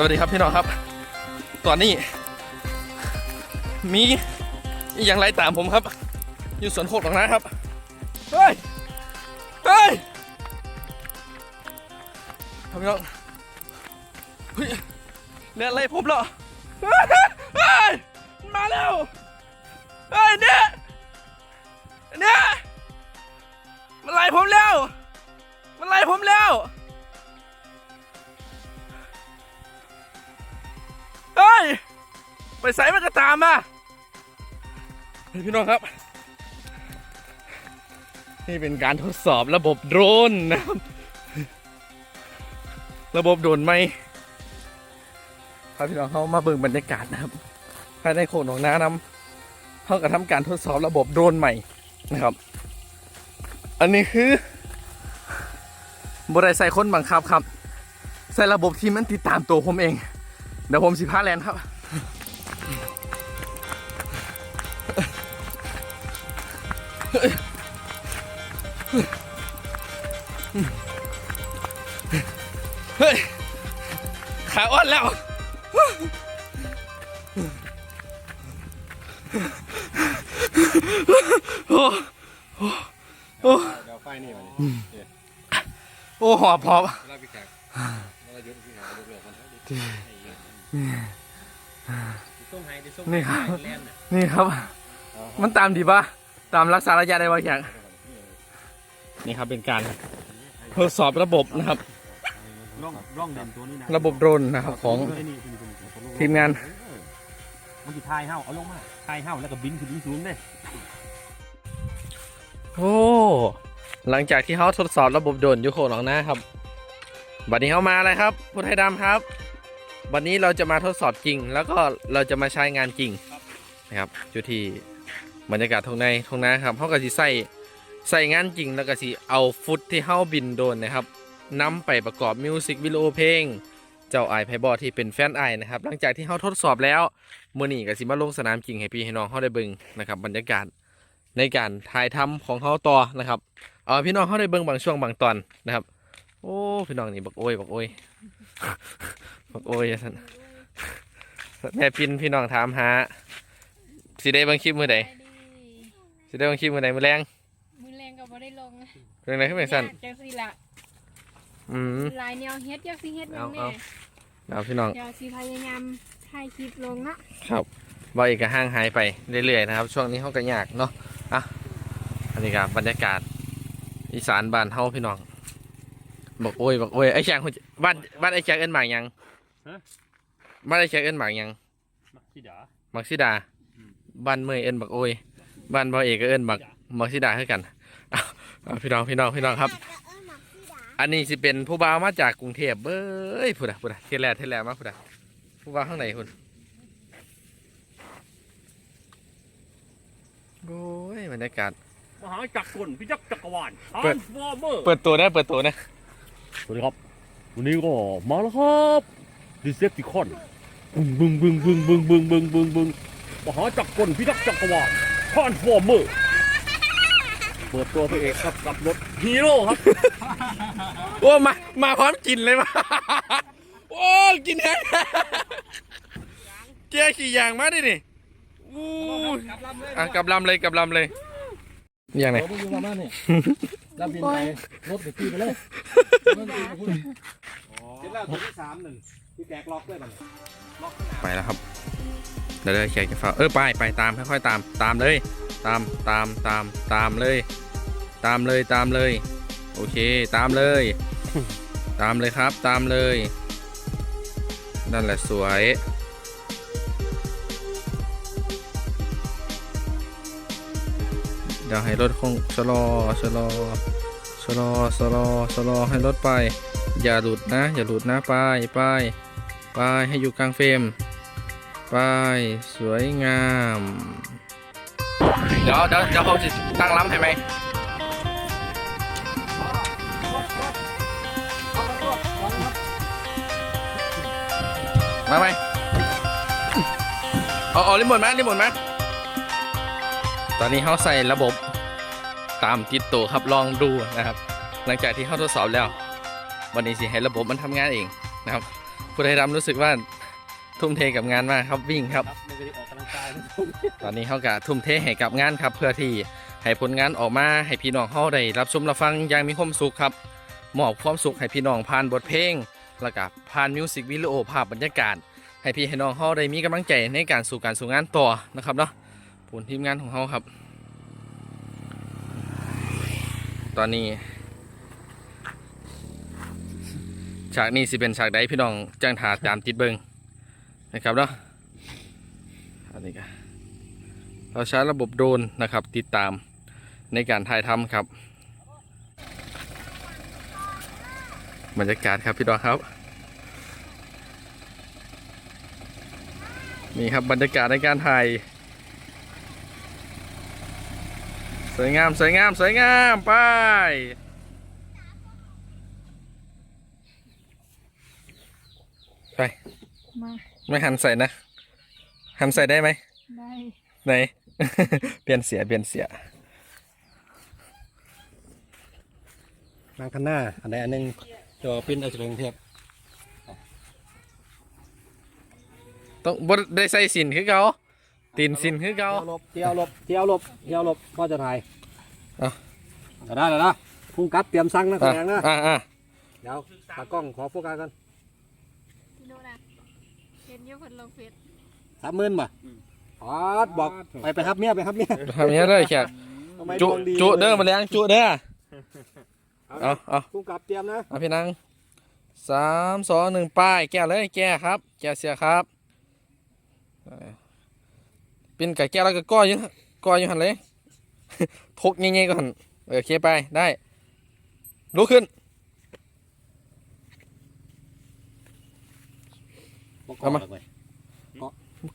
สวัสดีครับพี่น้องครับ ตอนนี้ มีอย่างไรตามผมครับ อยู่สวนโคกหลังนะครับ เฮ้ย เฮ้ยครับพี่น้องเฮ้ยเรียนอะไรผมเหรอเฮ้ยเฮ้ยมันมาแล้วเฮ้ยเนี่ยเนี่ยมันไล่ผมแล้ว มันไล่ผมแล้ว ไปใส่มันก็ตามมาพี่น้องครับ นี่เป็นการทดสอบระบบโดรนนะครับ ระบบโดรนไหมพาพี่น้องเขามาเบิ่งบรรยากาศนะครับภายในโขนของน้านำเขากระทำการทดสอบระบบโดรนใหม่นะครับ อันนี้คือบริษัทคนบังคับครับ ใส่ระบบที่มันติดตามตัวผมเอง เดี๋ยวผมสิพาแลนครับ เฮ้ย ขาอ่อนแล้ว โอ้โอ้โอ้เดี๋ยวไฟนี่มาโอ้หอบหอบเราพี่แขกเรายุดพี่หายกเลิกมันนี่ครับ นี่ครับ มันตามดีปะตามรักษาระยะได้ปะอย่างนี่ครับเป็นการทดสอบระบบนะครับ ร่องร่องเด่นตัวนี้นะระบบโดรนนะครับของไอ้นี่ตัวนี้ตัวนี้ตัวนี้ทีมงานมันจะทายเห้าเอาลงมาทายเห้าแล้วก็บินขึ้นบินสูงเด้โอ้หลังจากที่เขาทดสอบระบบโดรนอยูโคหนองนะครับบัดนี้เขามาเลยครับพุทธไทยดำครับ วันนี้เราจะมาทดสอบจริง แล้วก็เราจะมาใช้งานจริงนะครับอยู่ที่บรรยากาศทงในทงนาครับเขาก็สิใส่ใส่งานจริงแล้วก็สิเอาฟุตที่เขาบินโดรนนะครับ นำไปประกอบมิวสิกวิดีโอเพลง เจ้าไอไพบอที่เป็นแฟนไอนะครับ หลังจากที่เขาทดสอบแล้วมื่อนี้ก็สิมาลงสนามจริงให้พี่ให้น้องเขาได้เบิ่งนะครับบรรยากาศในการถ่ายทำของเขาต่อนะครับเอาพี่น้องเขาได้เบิ่งบางช่วงบางตอนนะครับ โอ้พี่น้องนี่บักโอ้ยบักโอ้ยบักโอ้ยสันแม่ปินพี่น้องถามหาสิได้เบางคลิปมือใดไปดีสิได้เบางคลิปมือใดมือแรงมือแรงก็บ่ได้ลงเรื่องไหนขึ้นเป็นสั้นยากจังสิละ อืมลายแนวเฮ็ดจักสิเฮ็ดหยัเอางเอาแน่เอาพี่น้องเดี๋ยวสิพยายามถ่ายคลิปลงเนาะครับบอยก็ห่างหายไปเรื่อยๆนะครับ ช่วงนี้เขาก็ยากเนาะอะอันนี้ครับบรรยากาศ อีสานบ้านเฮาพี่น้องบอกโอ้ยบอกโอ้ยไอ้แจงบ้านบ้านไอ้แจงเอิ้นหมากหยังบ้านไอ้แจงเอิ้นหมากหยัง มักสิดา มักซิดาบ้านเมยเอิ้นบักโอยบ้านบ่าวเอกก็เอิ้นบักมักซิดาคือกันเอาเอาพี่น้องพี่น้องพี่น้องครับ อันนี้สิเป็นผู้บ่าวมาจากกรุงเทพเบ้ยพูดอะพูดอะเทแลเทแลมาพูดอะผู้บ่าวข้างไหนคุณโอ้ยบรรยากาศมหาจักรกลพิจักรจักรวาลเปิดฟอร์เมอร์เปิดตัวนะเปิดตัวนะสวัสดีครับ วันนี้ก็มาแล้วครับดิเซปติคอนบึงบึงบึงบึงบึงบึงบึงบึงมหาจักรกลพิทักษ์จักรวาลทรานส์ฟอร์เมอร์ เปิดตัวพระเอกครับกับรถฮีโร่ครับ โอ้มามาพร้อมกินเลยมา โอ้กินแฮงเจ๊ขี่ยางมาดินี่อู้ยอะกลับลำเลยกลับลำเลยอย่างไหน เราไม่อยู่มาบ้านนี่รับบินไปรถเดี๋ยวตีไปเลยเสร็จแล้วตัวที่สามหนึ่งที่แตกล็อกด้วยมันไปแล้วครับ เดี๋ยวเดี๋ยวแขกจะฝากเออไปไปตามค่อยๆตามตามเลย ตามตามตามตามเลย ตามเลยตามเลย โอเค ตามเลย ตามเลยครับตามเลย นั่นแหละสวยเดี๋ยวให้รถคงชะลอชะลอชะลอชะลอชะลอให้รถไป อย่าหลุดนะ อย่าหลุดนะไปไปไปให้อยู่กลางเฟรมไปสวยงาม เดี๋ยวเดี๋ยวเดี๋ยวผมจะตั้งล้ำให้ไหมมาไหมเอาเอารีโมทมารีโมทมาตอนนี้เขาใส่ระบบตามติดตัวครับลองดูนะครับ หลังจากที่เขาทดสอบแล้ว วันนี้สิให้ระบบมันทำงานเองนะครับผู้ไทยดำรู้สึกว่า ทุ่มเทกับงานมากครับวิ่งครับครับไม่ได้ออกกำลังกายนะตอนนี้เขากะทุ่มเทให้กับงานครับ เพื่อที่ให้ผลงานออกมาให้พี่น้องเขาได้รับชมรับฟังอย่างมีความสุขครับมอบความสุขให้พี่น้องผ่านบทเพลงแล้วก็ผ่านมิวสิกวิดีโอภาพบรรยากาศให้พี่ให้น้องเขาได้มีกำลังใจในการสู่การสู่งานต่อนะครับเนาะผลทีมงานของเขาครับ ตอนนี้ฉากนี้สิเป็นฉากใดพี่น้องจ้างถาตามติดเบิง นะครับเนาะอันนี้ก็เราใช้ระบบโดรนนะครับ ติดตามในการถ่ายทำครับ บรรยากาศครับพี่ดอกครับ นี่ครับบรรยากาศในการถ่าย สวยงามสวยงามสวยงามไปไปมา ไม่หันใส่นะ หันใส่ได้ไหมได้ไหน เปลี่ยนเสียเปลี่ยนเสียนางคันหน้า อันใดอันหนึงจอปิ้นอาจจะเป็นเทพต้องบดได้ใส่สินคือเขาตีนสินคือเขาเที่ยวหลบเที่ยวหลบเที่ยวหลบเที่ยวหลบพ่อจะถ่ายเอาเอาได้แล้วนะพุ่งกลับเตรียมสั่งนะแสอะดงนะอะอะเดี๋ยวตากล้องขอโฟกัสกันพี่โน่นะ เห็นเยอะคนลงเฟซสามหมื่นบ่อ๋อบอกไปไปครับเมียไปครับเมียทำอย่างนี้เลยแขกทำไมจุดวงดีจุเด้อมาแรงจุเด้อเอาเอาเอาพุ่งกลับเตรียมนะเอาพี่นังสามสองหนึ่งป้ายแก้เลยแก้ครับ แก้เสียครับเออเป็นไก่แก้แล้วก็ก้อยอยังก้อยอยังหันเลยทกง่ายๆก่อนเออโอเคไปได้ลุกขึ้น บอก เอามาก่อนเลย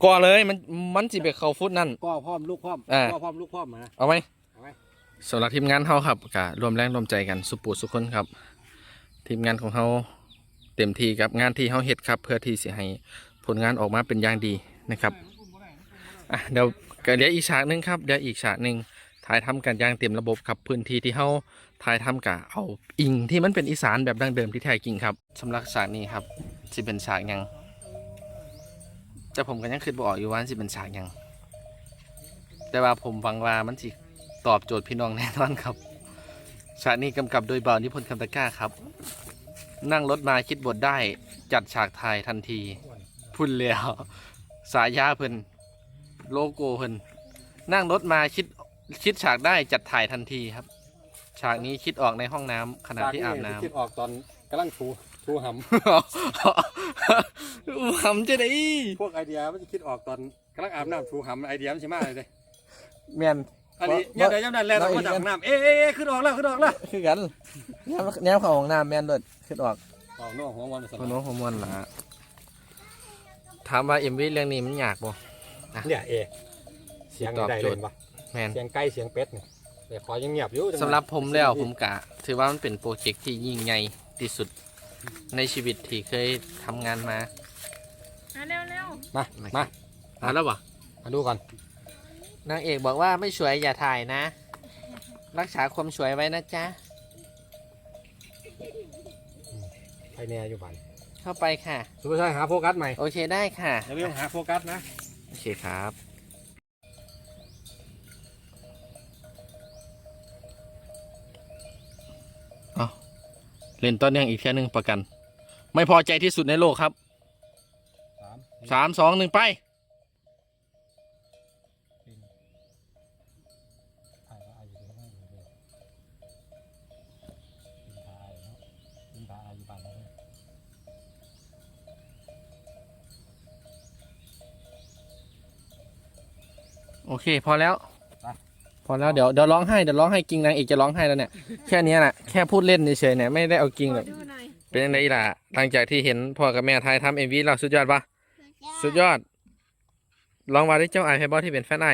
ก่อเลยมันมันสิไปเข้าฟุตนั่น ก็พร้อมลูกพร้อมอ่า ก็พร้อมลูกพร้อมมาเอาไหมเอาไหม สำหรับทีมงานเขาครับก็รวมแรงรวมใจกันสุปูสุคนครับ ทีมงานของเขาเต็มที่กับงานที่เขาเฮ็ดครับ เพื่อที่จะให้ผลงานออกมาเป็นอย่างดีนะครับอะเดี๋ยวก็เดี๋ยวอีกฉากหนึงครับเดี๋ยวอีกฉากหนึ่งถ่ายทำกันอย่างเต็มระบบครับพื้นที่ที่เขาถ่ายทำกับเอาอิงที่มันเป็นอีสานแบบดั้งเดิมที่แท้จริงครับสำหรับฉากนี้ครับสิเป็นฉากหยัง แต่ผมก็ยังคิดบ่ออกอยู่ว่าสิเป็นฉากหยังแต่ว่าผมหวังว่ามันสิตอบโจทย์พี่น้องแน่นอนครับฉากนี้กำกับโดยบ่าวนิพนธ์คำตะกร้าครับ นั่งรถมาคิดบทได้จัดฉากถ่ายทันที พุ่นแล้วสายาเพิ่นโลโก้เพิ่นนั่งรถมาคิดคิดฉากได้จัดถ่ายทันทีครับ ฉากนี้คิดออกในห้องน้ำขณะที่อาบน้ำ คิดออกตอนกำลังถู ถูหำหำจะได้ำพวกไอเดียมันจะคิดออกตอนกำลังอาบน้ำถูหำไอเดียมันใช่มากเลยเด้แม่นอันนี้บ่เนี่ยเดี๋ยวย่ำนั่นแหละต้องมาจากห้องน้ำเอ๊ะเอ๊ะเอ๊ะขึ้นออกแล้วขึ้นออกแล้วคือกันแนวแนวของห้องน้ำแม่นโดดขึ้นออกเอาโน่หัววันสพน้องฮอร์โมนล่ะถามว่าเอ็มวีเรื่องนี้มันยากบ่เนี่ยเอเสียงนี่ได้เลยปะแมนเสียงไก่เสียงเป็ดเนี่ยแต่ขอยังเงียบอยู่จังสำหรับผมแล้วผมกะ ถือว่ามันเป็นโปรเจกต์ที่ยิ่งใหญ่ที่สุด ในชีวิตที่เคยทำงานมามาเร็วเร็วมา มาอะแล้ววะมาดูก่อน นางเอกบอกว่าไม่สวยอย่าถ่ายนะ รักษาความสวยไว้นะจ๊ะ ไปเนี่ยอยู่บ้านเข้าไปค่ะ สุภาชัยหาโฟกัสใหม่ โอเคได้ค่ะ อย่าลืมหาโฟกัสนะ โอเคครับ เล่นต้นยังอีกแค่หนึ่งประกัน ไม่พอใจที่สุดในโลกครับสามสามสองหนึ่งไปถ่ายว่าอายุเท่าไหร่เลยอินทาอายุบ้านเราเนี่ยโอเค พอแล้ว พอแล้วเดี๋ยวเดี๋ยวร้องไห้เดี๋ยวร้องไห้กิ่งนางเอกจะร้องไห้แล้วเนี่ย แค่เนี้ยแหละแค่พูดเล่นเฉยๆเนี่ยไม่ได้เอากิ่งขแบอบดูหน่อยเป็นยังไงล่ะหลังจากที่เห็นพ่อกับแม่ไทยทำเอ็มวีเราสุดยอดปะสุดยอดลองมาดิเจ้าไอไฮบอลที่เป็นแฟนไอ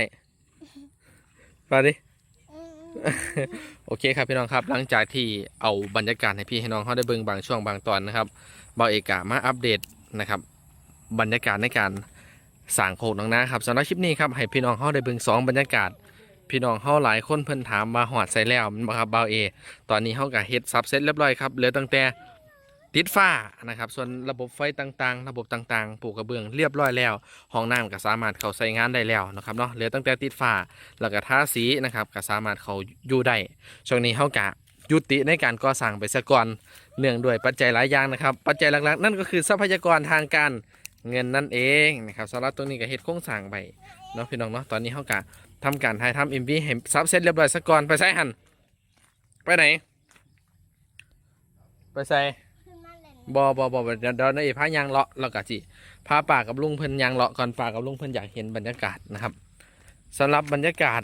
มาดิ โอเคครับพี่น้องครับหลังจากที่เอาบรรยากาศให้พี่ให้น้องเขาได้เบิ่งบางช่วงบางตอนนะครับบาเอกามาอัปเดตนะครับ บรรยากาศในการสั่งโคกน้องนะครับสำหรับคลิปนี้ครับให้พี่น้องเขาได้เบิ่งสองบรรยากาศ พี่น้องเขาหลายคนเพิ่นถามมาหอดใส่แล้วมันบ่ครับเบาเอตอนนี้เขาก็เฮ็ดซับเซตเรียบร้อยครับเหลือตั้งแต่ติดฝ้านะครับ ส่วนระบบไฟต่างๆ ระบบต่างๆปลูกกระเบื้องเรียบร้อยแล้ว ห้องน้ำก็สามารถเข้าใช้งานได้แล้วนะครับเนาะ เหลือตั้งแต่ติดฝ้า แล้วก็ทาสีนะครับก็สามารถเข้าอยู่ได้ ช่วงนี้เฮากะยุติในการก่อสร้างไปซะก่อน เนื่องด้วยปัจจัยหลายอย่างนะครับ ปัจจัยหลักๆ นั่นก็คือทรัพยากรทางการเงินนั่นเองนะครับสำหรับตรงนี้ก็เฮ็ดโครงสร้างไปเนาะพี่น้องเนาะ ตอนนี้เฮากะ ทำการถ่ายทำ MV ให้ซับเสร็จเรียบร้อยซะก่อนไปใส่หันไปไหน ไปใส่ขึ้นมาเล่นบอบอบอเดี๋ยวเดี๋ยวนพายางเลาะแล้วก็จิพาป่ากับลุงเพิ่นยางเลาะก่อนป่ากับลุงเพิ่นอยากเห็นบรรยากาศนะครับสำหรับบรรยากาศ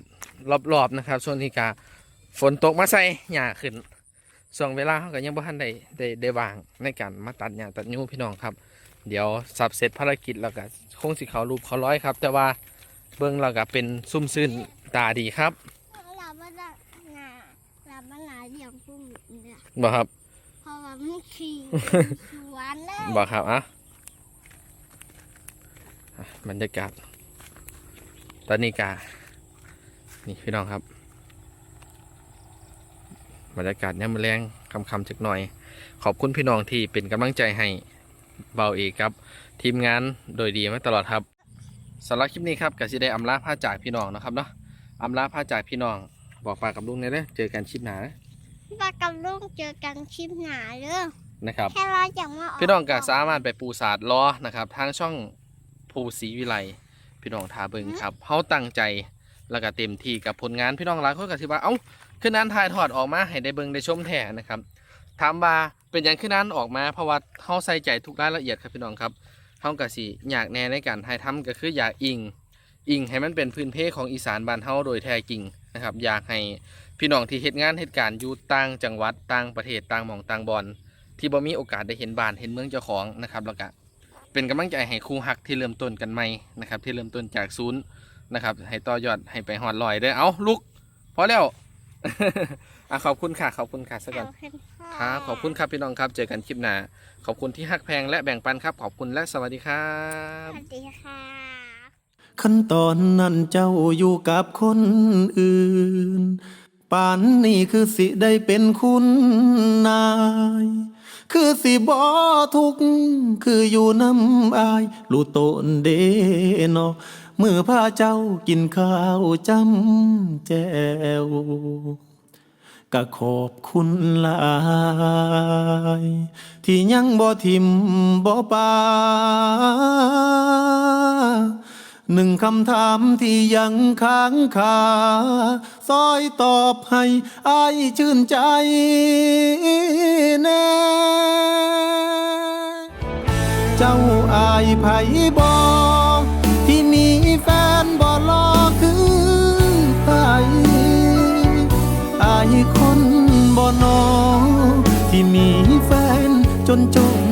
รอบๆนะครับช่วงที่กาฝนตกมาใส่หญ้าขึ้นส่วงเวลาเขาก็ยังบ่ทันได้ได้ได้วางในการมาตัดหญ้าตัดยูพี่น้องครับ เดี๋ยวสับเสร็จภารกิจแล้วก็คงสิเขารูปเขาร้อยครับ แต่ว่า เบื้องเราก็เป็นซุ่มซื่นตาดีครับเราบ้านหนาเราบ้านหนาเลี้ยงกุ้งเนี่ยบ่ครับเพราะว่าไม่ขี่สวนเลยบ่ครับอะบรรยากาศ ตอนนี้กานี่พี่น้องครับบรรยากาศเนี่ยมมาแรงคำคำจักหน่อย ขอบคุณพี่น้องที่เป็นกำลังใจให้เบาเอกครับ ทีมงานโดยดีมาตลอดครับ สำหรับคลิปนี้ครับก็สิได้อำลาผ้าจากพี่น้องนะครับเนาะอำลาผ้าจากพี่น้อง บอกปากกับลุงเนี่ยเด้อเจอกันคลิปหนาปลากับลูกเจอกันคลิปหนาเด้อนะครับแค่เราอยากมาพี่น้องก็สามารถไปปูศาสตร์ล้อนะครับทางช่องภูศรีวิไลพี่น้องทาเบิงครับเฮาตั้งใจแล้วก็เต็มที่กับผลงานพี่น้องหลายคนก็สิว่าเอ้าคือนั้นถ่ายทอดออกมาให้ได้เบิงได้ชมแท้นะครับถามว่าเป็นอย่างคือนั้นออกมาเพราะว่าเฮาใส่ใจทุกรายละเอียดครับพี่น้องครับเฮาก็สิอยากแน่ในการถ่ายทำก็คืออยากอิง อิงให้มันเป็นพื้นเพของอีสานบ้านเฮาโดยแท้จริงนะครับ อยากให้พี่น้องที่เฮ็ดงานเหตุการณ์อยู่ต่างจังหวัดต่างประเทศต่างหม่องต่างบอนที่บ่มีโอกาสได้เห็นบ้านเห็นเมืองเจ้าของนะครับแล้วก็เป็นกำลังใจให้ครูฮักที่เริ่มต้นกันใหม่นะครับที่เริ่มต้นจากศูนย์นะครับให้ต่อยอดให้ไปหอดลอยเด้อเอาลุกพอแล้ว อะขอบคุณค่ะ ขอบคุณค่ะซะก่อนครับขอบคุณครับพี่น้องครับ เจอกันคลิปหน้า ขอบคุณที่ฮักแพงและแบ่งปันครับ ขอบคุณและสวัสดีครัสบวัสดีค่ะขั้นตอนนั้นเจ้าอยู่กับคนอื่นป่านนี้คือสิได้เป็นคุณนาย คือสิบ่ทุกข์คืออยู่น้ำอาย รู้ตนเดเนอ มือพาเจ้ากินข้าวจำแจวก็ขอบคุณหลาย ที่ยังบ่ทิมบ่ปาหนึ่งคำถามที่ยังค้างคาซอยตอบให้อายชื่นใจแน่เจ้าอายไผบอ จนจน